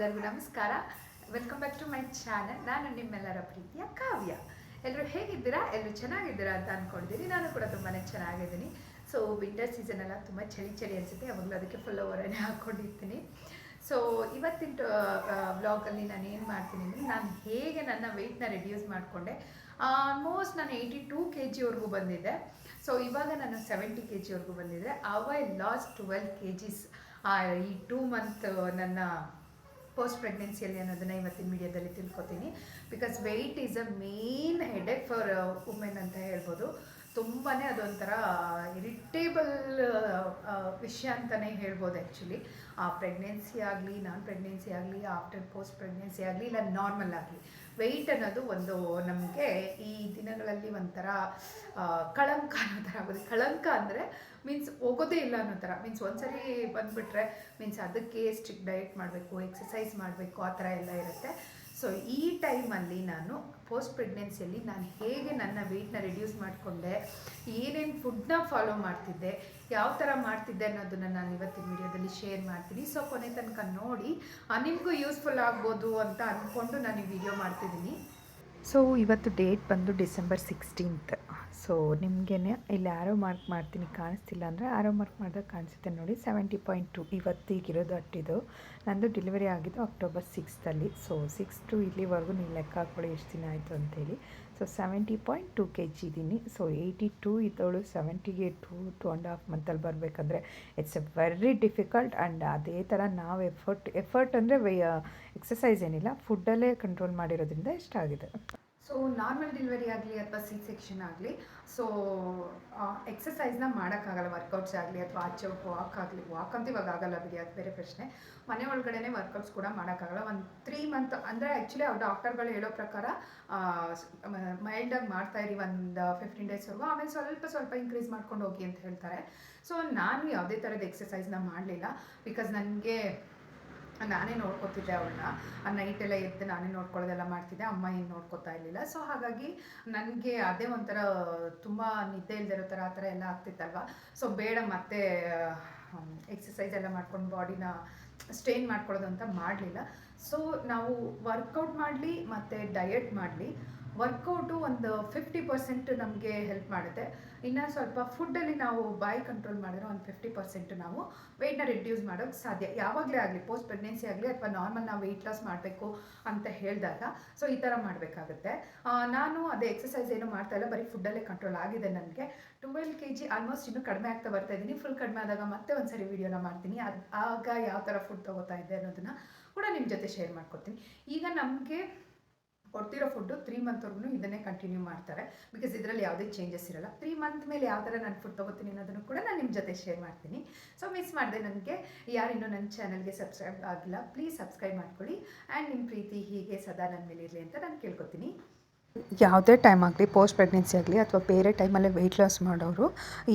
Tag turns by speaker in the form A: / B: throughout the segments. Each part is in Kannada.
A: ಎಲ್ಲರಿಗೂ ನಮಸ್ಕಾರ. Welcome back to my channel ನಾನು ನಿಮ್ಮೆಲ್ಲರ ಪ್ರೀತಿಯ ಕಾವ್ಯ. ಎಲ್ಲರೂ ಹೇಗಿದ್ದೀರಾ? ಎಲ್ಲರೂ ಚೆನ್ನಾಗಿದ್ದೀರಾ ಅಂತ ಅಂದ್ಕೊಂಡಿದ್ದೀನಿ ನಾನು ಕೂಡ ತುಂಬಾ ಚೆನ್ನಾಗಿದ್ದೀನಿ. ಸೊ ವಿಂಟರ್ ಸೀಸನ್ ಎಲ್ಲ ತುಂಬ ಚಳಿ ಚಳಿ ಅನಿಸುತ್ತೆ. ಯಾವಾಗಲೂ ಅದಕ್ಕೆ ಫುಲ್ ಓವರನ್ನೇ ಹಾಕ್ಕೊಂಡಿರ್ತೀನಿ ಸೊ ಇವತ್ತಿನ ಬ್ಲಾಗಲ್ಲಿ ನಾನು ಏನು ಮಾಡ್ತೀನಿ ಅಂದರೆ ನಾನು ಹೇಗೆ ನನ್ನ ವೆಯ್ಟ್ನ ರೆಡ್ಯೂಸ್ ಮಾಡಿಕೊಂಡೆ. ಆಲ್ಮೋಸ್ಟ್ ನಾನು ಏಯ್ಟಿ ಟೂ ಕೆ ಜಿವರೆಗೂ ಬಂದಿದ್ದೆ ಸೊ ಇವಾಗ ನಾನು ಸೆವೆಂಟಿ ಕೆ ಜಿವರೆಗೂ ಬಂದಿದ್ದೆ I lost twelve KGs ಈ ಟೂ ಮಂತ್ ನನ್ನ ಪೋಸ್ಟ್ ಪ್ರೆಗ್ನೆನ್ಸಿಯಲ್ಲಿ ಅನ್ನೋದನ್ನ ಇವತ್ತಿನ ಮೀಡಿಯಾದಲ್ಲಿ ತಿಳ್ಕೊತೀನಿ. Because weight is a main headache for women ಅಂತ ಹೇಳ್ಬೋದು. ತುಂಬಾ ಅದೊಂಥರ ಇರಿಟೇಬಲ್ ವಿಷಯ ಅಂತಲೇ ಹೇಳ್ಬೋದು ಆ್ಯಕ್ಚುಲಿ ಆ ಪ್ರೆಗ್ನೆನ್ಸಿ ಆಗಲಿ ನಾನ್ ಪ್ರೆಗ್ನೆನ್ಸಿ ಆಗಲಿ ಆಫ್ಟರ್ ಪೋಸ್ಟ್ ಪ್ರೆಗ್ನೆನ್ಸಿ ಆಗಲಿ, ಇಲ್ಲ ನಾರ್ಮಲ್ ಆಗಲಿ. ವೆಯ್ಟ್ ಅನ್ನೋದು ಒಂದು ನಮಗೆ ಈ ದಿನಗಳಲ್ಲಿ ಒಂಥರ ಕಳಂಕ ಅನ್ನೋ ಥರ ಆಗೋದು ಕಳಂಕ ಅಂದರೆ ಮೀನ್ಸ್ ಹೋಗೋದೇ ಇಲ್ಲ ಅನ್ನೋ ಥರ. ಮೀನ್ಸ್ ಒಂದ್ಸರಿ ಬಂದುಬಿಟ್ರೆ ಮೀನ್ಸ್ ಅದಕ್ಕೆ ಸ್ಟ್ರಿಕ್ಟ್ ಡಯಟ್ ಮಾಡಬೇಕು ಎಕ್ಸಸೈಸ್ ಮಾಡಬೇಕು, ಆ ಥರ ಎಲ್ಲ ಇರುತ್ತೆ. ಸೊ ಈ ಟೈಮಲ್ಲಿ ನಾನು ಪೋಸ್ಟ್ ಪ್ರೆಗ್ನೆನ್ಸಿಯಲ್ಲಿ ನಾನು ಹೇಗೆ ನನ್ನ ವೆಯ್ಟ್ನ ರೆಡ್ಯೂಸ್ ಮಾಡಿಕೊಂಡೆ, ಏನೇನು ಫುಡ್ನ ಫಾಲೋ ಮಾಡ್ತಿದ್ದೆ, ಯಾವ ಥರ ಮಾಡ್ತಿದ್ದೆ ಅನ್ನೋದನ್ನು ನಾನು ಇವತ್ತಿನ ವಿಡಿಯೋದಲ್ಲಿ ಶೇರ್ ಮಾಡ್ತೀನಿ. ಸೊ ಕೊನೆ ತನಕ ನೋಡಿ ನಿಮಗೂ ಯೂಸ್ಫುಲ್ ಆಗ್ಬೋದು ಅಂತ ಅಂದ್ಕೊಂಡು ನಾನು ಈ ವಿಡಿಯೋ ಮಾಡ್ತಿದ್ದೀನಿ.
B: ಸೊ ಇವತ್ತು ಡೇಟ್ ಬಂದು ಡಿಸೆಂಬರ್ ಸಿಕ್ಸ್ಟೀನ್ತ್ ಸೊ ನಿಮಗೆ ಇಲ್ಲಿ ಆರೋ ಮಾರ್ಕ್ ಮಾಡ್ತೀನಿ, ಕಾಣಿಸ್ತಿಲ್ಲ ಅಂದರೆ ಆರೋ ಮಾರ್ಕ್ ಮಾಡಿದಾಗ ಕಾಣಿಸುತ್ತೆ ನೋಡಿ. ಸೆವೆಂಟಿ ಪಾಯಿಂಟ್ ಟು ಇವತ್ತಿಗಿರೋದು ಅಟ್ಟಿದು. ನಂದು ಡೆಲಿವರಿ ಆಗಿದ್ದು ಅಕ್ಟೋಬರ್ ಸಿಕ್ಸ್ತಲ್ಲಿ ಸೊ ಸಿಕ್ಸ್ ಟು ಇಲ್ಲಿವರೆಗೂ ನೀವು ಲೆಕ್ಕ ಹಾಕ್ಕೊಳ್ಳಿ, ಎಷ್ಟು ದಿನ ಆಯಿತು ಅಂತೇಳಿ. So seventy point two K G ಇದ್ದೀನಿ ಸೊ ಏಯ್ಟಿ ಟೂ ಇದ್ದವಳು ಸೆವೆಂಟಿಗೆ ಟೂ ಟು ಆ್ಯಂಡ್ ಹಾಫ್ ಮಂತಲ್ಲಿ ಬರಬೇಕಂದ್ರೆ it's a very difficult and ಅದೇ ಥರ ನಾವು ಎಫರ್ಟ್ ಎಫರ್ಟ್ ಅಂದರೆ ಎಕ್ಸಸೈಸ್ ಏನಿಲ್ಲ. ಫುಡ್ಡಲ್ಲೇ ಕಂಟ್ರೋಲ್ ಮಾಡಿರೋದ್ರಿಂದ ಇಷ್ಟಾಗಿದೆ
A: ಸೊ ನಾರ್ಮಲ್ ಡೆಲಿವರಿ ಆಗಲಿ ಅಥವಾ ಸಿ ಸೆಕ್ಷನ್ ಆಗಲಿ ಸೊ ಎಕ್ಸಸೈಸ್ನ ಮಾಡೋಕ್ಕಾಗಲ್ಲ ವರ್ಕೌಟ್ಸ್ ಆಗಲಿ ಅಥವಾ ಆಚೆ ವಾಕ್ ಆಗಲಿ. ವಾಕ್ ಅಂತ ಇವಾಗ ಆಗಲ್ಲ ಬಿಡಿ, ಅದು ಬೇರೆ ಪ್ರಶ್ನೆ. ಮನೆ ಒಳಗಡೆನೇ ವರ್ಕೌಟ್ಸ್ ಕೂಡ ಮಾಡೋಕ್ಕಾಗಲ್ಲ ಒಂದು ತ್ರೀ ಮಂತ್ ಅಂದರೆ ಆ್ಯಕ್ಚುಲಿ ಅವ್ರು ಡಾಕ್ಟರ್ಗಳು ಹೇಳೋ ಪ್ರಕಾರ ಮೈಲ್ಡಾಗಿ ಮಾಡ್ತಾ ಇರಿ ಒಂದು ಫಿಫ್ಟೀನ್ ಡೇಸ್ವರೆಗೂ ಆಮೇಲೆ ಸ್ವಲ್ಪ ಸ್ವಲ್ಪ ಇನ್ಕ್ರೀಸ್ ಮಾಡ್ಕೊಂಡು ಹೋಗಿ ಅಂತ ಹೇಳ್ತಾರೆ. ಸೊ ನಾನು ಯಾವುದೇ ಥರದ ಎಕ್ಸಸೈಸ್ನ ಮಾಡಲಿಲ್ಲ ಬಿಕಾಸ್ ನನಗೆ ನಾನೇ ನೋಡ್ಕೊತಿದ್ದೆ ಅವಳನ್ನ. ಆ, ನೈಟೆಲ್ಲ ಎದ್ದು ನಾನೇ ನೋಡ್ಕೊಳ್ಳೋದೆಲ್ಲ ಮಾಡ್ತಿದ್ದೆ. ಅಮ್ಮ ಏನು ನೋಡ್ಕೊತಾ ಇರಲಿಲ್ಲ. ಸೊ ಹಾಗಾಗಿ ನನಗೆ ಅದೇ ಒಂಥರ ತುಂಬ ನಿದ್ದೆ ಇಲ್ದಿರೋ ಥರ ಆ ಥರ ಎಲ್ಲ ಆಗ್ತಿತ್ತಲ್ವ? ಸೊ ಬೇಡ ಮತ್ತೆ ಎಕ್ಸಸೈಸ್ ಎಲ್ಲ ಮಾಡ್ಕೊಂಡು ಬಾಡಿನ ಸ್ಟ್ರೈನ್ ಮಾಡ್ಕೊಳ್ಳೋದು ಅಂತ ಮಾಡಲಿಲ್ಲ. ಸೊ ನಾವು ವರ್ಕೌಟ್ ಮಾಡಲಿ ಮತ್ತು ಡಯಟ್ ಮಾಡಲಿ. ವರ್ಕೌಟು ಒಂದು ಫಿಫ್ಟಿ ಪರ್ಸೆಂಟ್ ನಮಗೆ ಹೆಲ್ಪ್ ಮಾಡುತ್ತೆ. ಇನ್ನು ಸ್ವಲ್ಪ ಫುಡ್ಡಲ್ಲಿ ನಾವು ಬಾಯಿ ಕಂಟ್ರೋಲ್ ಮಾಡಿದ್ರೆ ಒಂದು ಫಿಫ್ಟಿ ಪರ್ಸೆಂಟ್ ನಾವು ವೆಯ್ಟ್ನ ರಿಡ್ಯೂಸ್ ಮಾಡೋಕ್ಕೆ ಸಾಧ್ಯ. ಯಾವಾಗಲೇ ಆಗಲಿ ಪೋಸ್ಟ್ ಪ್ರೆಗ್ನೆನ್ಸಿ ಆಗಲಿ ಅಥವಾ ನಾರ್ಮಲ್ ನಾವು ವೆಯ್ಟ್ ಲಾಸ್ ಮಾಡಬೇಕು ಅಂತ ಹೇಳಿದಾಗ ಸೊ ಈ ಥರ ಮಾಡಬೇಕಾಗುತ್ತೆ. ನಾನು ಅದೇ ಎಕ್ಸಸೈಸ್ ಏನು ಮಾಡ್ತಾ ಇಲ್ಲ, ಬರೀ ಫುಡ್ಡಲ್ಲೇ ಕಂಟ್ರೋಲ್ ಆಗಿದೆ ನನಗೆ. ಟ್ವೆಲ್ ಕೆ ಜಿ ಆಲ್ಮೋಸ್ಟ್ ಇನ್ನೂ ಕಡಿಮೆ ಆಗ್ತಾ ಬರ್ತಾ ಇದ್ದೀನಿ ಫುಲ್ ಕಡಿಮೆ ಆದಾಗ ಮತ್ತೆ ಒಂದ್ಸರಿ ವೀಡಿಯೋನ ಮಾಡ್ತೀನಿ. ಅದು, ಆಗ ಯಾವ ಥರ ಫುಡ್ ತೊಗೋತಾ ಇದ್ದೆ ಅನ್ನೋದನ್ನು ಕೂಡ ನಿಮ್ಮ ಜೊತೆ ಶೇರ್ ಮಾಡ್ಕೊತೀನಿ ಈಗ ನಮಗೆ ಕೊಡ್ತಿರೋ ಫುಡ್ಡು ತ್ರೀ ಮಂತ್ವರೆಗೂ ಇದನ್ನೇ ಕಂಟಿನ್ಯೂ ಮಾಡ್ತಾರೆ. ಬಿಕಾಸ್ ಇದರಲ್ಲಿ ಯಾವುದೇ ಚೇಂಜಸ್ ಇರಲ್ಲ. ತ್ರೀ ಮಂತ್ ಮೇಲೆ ಯಾವ ಥರ ನಾನು ಫುಡ್ ತೊಗೋತೀನಿ ಅನ್ನೋದನ್ನು ಕೂಡ ನಾನು ನಿಮ್ಮ ಜೊತೆ ಶೇರ್ ಮಾಡ್ತೀನಿ. ಸೊ ಮಿಸ್ ಮಾಡಿದೆ ನನಗೆ. ಯಾರಿನ್ನೂ ನನ್ನ ಚಾನಲ್ಗೆ ಸಬ್ಸ್ಕ್ರೈಬ್ ಆಗಿಲ್ಲ ಪ್ಲೀಸ್ ಸಬ್ಸ್ಕ್ರೈಬ್ ಮಾಡ್ಕೊಳ್ಳಿ. ಆ್ಯಂಡ್ ನಿಮ್ಮ ಪ್ರೀತಿ ಹೀಗೆ ಸದಾ ನನ್ನ ಮೇಲೆ ಇರಲಿ ಅಂತ ನಾನು ಕೇಳ್ಕೊತೀನಿ.
B: ಯಾವುದೇ ಟೈಮ್ ಆಗಲಿ ಪೋಸ್ಟ್ ಪ್ರೆಗ್ನೆನ್ಸಿ ಆಗಲಿ ಅಥವಾ ಬೇರೆ ಟೈಮಲ್ಲೇ ವೆಯ್ಟ್ ಲಾಸ್ ಮಾಡೋರು,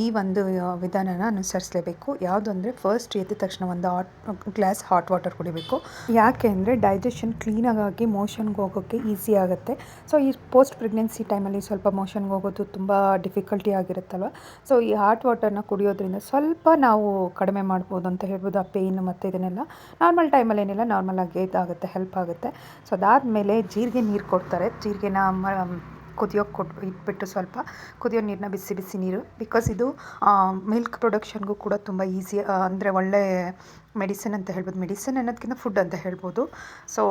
B: ಈ ಒಂದು ವಿಧಾನನ ಅನುಸರಿಸಲೇಬೇಕು. ಯಾವುದು ಅಂದರೆ ಫಸ್ಟ್ ಎದ್ದ ತಕ್ಷಣ ಒಂದು ಹಾಟ್ ಗ್ಲಾಸ್ ಹಾಟ್ ವಾಟರ್ ಕುಡಿಬೇಕು. ಯಾಕೆ ಅಂದರೆ ಡೈಜೆಷನ್ ಕ್ಲೀನಾಗಿ ಮೋಷನ್ಗೆ ಹೋಗೋಕ್ಕೆ ಈಸಿ ಆಗುತ್ತೆ. ಸೊ ಈ ಪೋಸ್ಟ್ ಪ್ರೆಗ್ನೆನ್ಸಿ ಟೈಮಲ್ಲಿ ಸ್ವಲ್ಪ ಮೋಷನ್ಗೆ ಹೋಗೋದು ತುಂಬ ಡಿಫಿಕಲ್ಟಿ ಆಗಿರುತ್ತಲ್ವ? ಸೊ ಈ ಹಾಟ್ ವಾಟರ್ನ ಕುಡಿಯೋದ್ರಿಂದ ಸ್ವಲ್ಪ ನಾವು ಕಡಿಮೆ ಮಾಡ್ಬೋದು ಅಂತ ಹೇಳ್ಬೋದು, ಆ ಪೇಯ್ನ್ ಮತ್ತು ಇದನ್ನೆಲ್ಲ. ನಾರ್ಮಲ್ ಟೈಮಲ್ಲಿ ಏನಿಲ್ಲ ನಾರ್ಮಲಾಗಿ ಇದಾಗುತ್ತೆ ಹೆಲ್ಪ್ ಆಗುತ್ತೆ. ಸೊ ಅದಾದಮೇಲೆ ಜೀರಿಗೆ ನೀರು ಕೊಡ್ತಾರೆ. ಜೀರಿಗೆನ ಮ ಕುದಿಯೋಕೆ ಕೊಟ್ಟು ಇಟ್ಬಿಟ್ಟು ಸ್ವಲ್ಪ ಕುದಿಯೋ ನೀರನ್ನ ಬಿಸಿ ಬಿಸಿ ನೀರು. ಬಿಕಾಸ್ ಇದು ಮಿಲ್ಕ್ ಪ್ರೊಡಕ್ಷನ್ಗೂ ಕೂಡ ತುಂಬ ಈಸಿ ಅಂದರೆ ಒಳ್ಳೆ ಮೆಡಿಸಿನ್ ಅಂತ ಹೇಳ್ಬೋದು. ಮೆಡಿಸಿನ್ ಅನ್ನೋದಕ್ಕಿಂತ ಫುಡ್ ಅಂತ ಹೇಳ್ಬೋದು. ಸೊ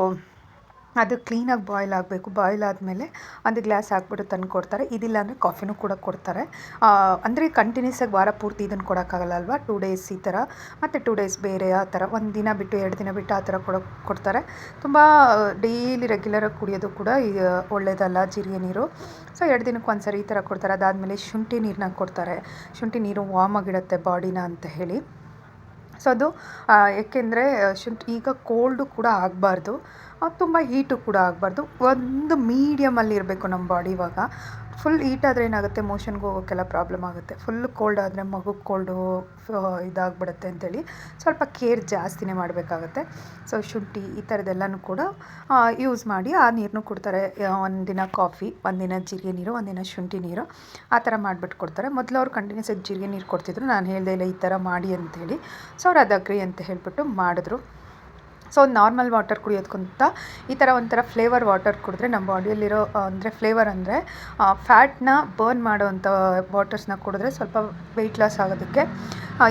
B: ಅದು ಕ್ಲೀನಾಗಿ ಬಾಯ್ಲ್ ಆಗಬೇಕು. ಬಾಯ್ಲ್ ಆದಮೇಲೆ ಒಂದು ಗ್ಲಾಸ್ ಹಾಕ್ಬಿಟ್ಟು ತಂದು ಕೊಡ್ತಾರೆ. ಇದಿಲ್ಲ ಅಂದರೆ ಕಾಫಿನೂ ಕೂಡ ಕೊಡ್ತಾರೆ. ಅಂದರೆ ಕಂಟಿನ್ಯೂಸ್ ಆಗಿ ವಾರ ಪೂರ್ತಿ ಇದನ್ನು ಕೊಡೋಕ್ಕಾಗಲ್ಲ ಅಲ್ವಾ? ಟೂ ಡೇಸ್ ಈ ಥರ. ಮತ್ತು ಟೂ ಡೇಸ್ ಬೇರೆ ಆ ಥರ. ಒಂದು ದಿನ ಬಿಟ್ಟು, ಎರಡು ದಿನ ಬಿಟ್ಟು ಆ ಥರ ಕೊಡೋ, ಕೊಡ್ತಾರೆ. ತುಂಬ ಡೈಲಿ ರೆಗ್ಯುಲರಾಗಿ ಕುಡಿಯೋದು ಕೂಡ ಒಳ್ಳೆಯದಲ್ಲ ಜೀರಿಗೆ ನೀರು. ಸೊ ಎರಡು ದಿನಕ್ಕೆ ಒಂದು ಸರಿ ಈ ಥರ ಕೊಡ್ತಾರೆ. ಅದಾದಮೇಲೆ ಶುಂಠಿ ನೀರನ್ನ ಕೊಡ್ತಾರೆ. ಶುಂಠಿ ನೀರು ವಾಮ್ ಆಗಿಡುತ್ತೆ ಬಾಡಿನ ಅಂತ ಹೇಳಿ. ಸೊ ಅದು ಏಕೆಂದರೆ ಶುಂಠಿ ಈಗ ಕೋಲ್ಡು ಕೂಡ ಆಗಬಾರ್ದು. ತುಂಬ ಹೀಟು ಕೂಡ ಆಗಬಾರ್ದು. ಒಂದು ಮೀಡಿಯಮಲ್ಲಿ ಇರಬೇಕು ನಮ್ಮ ಬಾಡಿ ಇವಾಗ. ಫುಲ್ ಹೀಟ್ ಆದರೆ ಏನಾಗುತ್ತೆ ಮೋಷನ್ಗೆ ಹೋಗೋಕ್ಕೆಲ್ಲ ಪ್ರಾಬ್ಲಮ್ ಆಗುತ್ತೆ. ಫುಲ್ ಕೋಲ್ಡ್ ಆದರೆ ಮಗು ಕೋಲ್ಡು ಇದಾಗ್ಬಿಡುತ್ತೆ ಅಂತೇಳಿ ಸ್ವಲ್ಪ ಕೇರ್ ಜಾಸ್ತಿನೇ ಮಾಡಬೇಕಾಗತ್ತೆ. ಸೊ ಶುಂಠಿ ಈ ಥರದ್ದೆಲ್ಲನೂ ಕೂಡ ಯೂಸ್ ಮಾಡಿ, ಆ ನೀರನ್ನು ಕೊಡ್ತಾರೆ. ಒಂದಿನ ಕಾಫಿ ಒಂದಿನ ಜೀರಿಗೆ ನೀರು, ಒಂದಿನ ಶುಂಠಿ ನೀರು, ಆ ಥರ ಮಾಡಿಬಿಟ್ಟು ಕೊಡ್ತಾರೆ. ಮೊದಲು ಅವ್ರು ಕಂಟಿನ್ಯೂಸ್ ಆಗಿ ಜೀರಿಗೆ ನೀರು ಕೊಡ್ತಿದ್ರು. ನಾನು ಹೇಳ್ದೆ ಇಲ್ಲ ಈ ಥರ ಮಾಡಿ ಅಂತೇಳಿ. ಸೊ ಅವ್ರು ಅದು ಅಂತ ಹೇಳಿಬಿಟ್ಟು ಮಾಡಿದ್ರು.
A: ಸೊ ನಾರ್ಮಲ್ ವಾಟರ್ ಕುಡಿಯೋದಕ್ಕಿಂತ ಈ ಥರ ಒಂಥರ ಫ್ಲೇವರ್ ವಾಟರ್ ಕುಡಿದ್ರೆ ನಮ್ಮ ಬಾಡಿಯಲ್ಲಿರೋ ಅಂದರೆ ಫ್ಲೇವರ್ ಅಂದರೆ ಫ್ಯಾಟ್ನ ಬರ್ನ್ ಮಾಡೋವಂಥ ವಾಟರ್ಸ್ನ ಕುಡಿದ್ರೆ ಸ್ವಲ್ಪ ವೆಯ್ಟ್ ಲಾಸ್ ಆಗೋದಕ್ಕೆ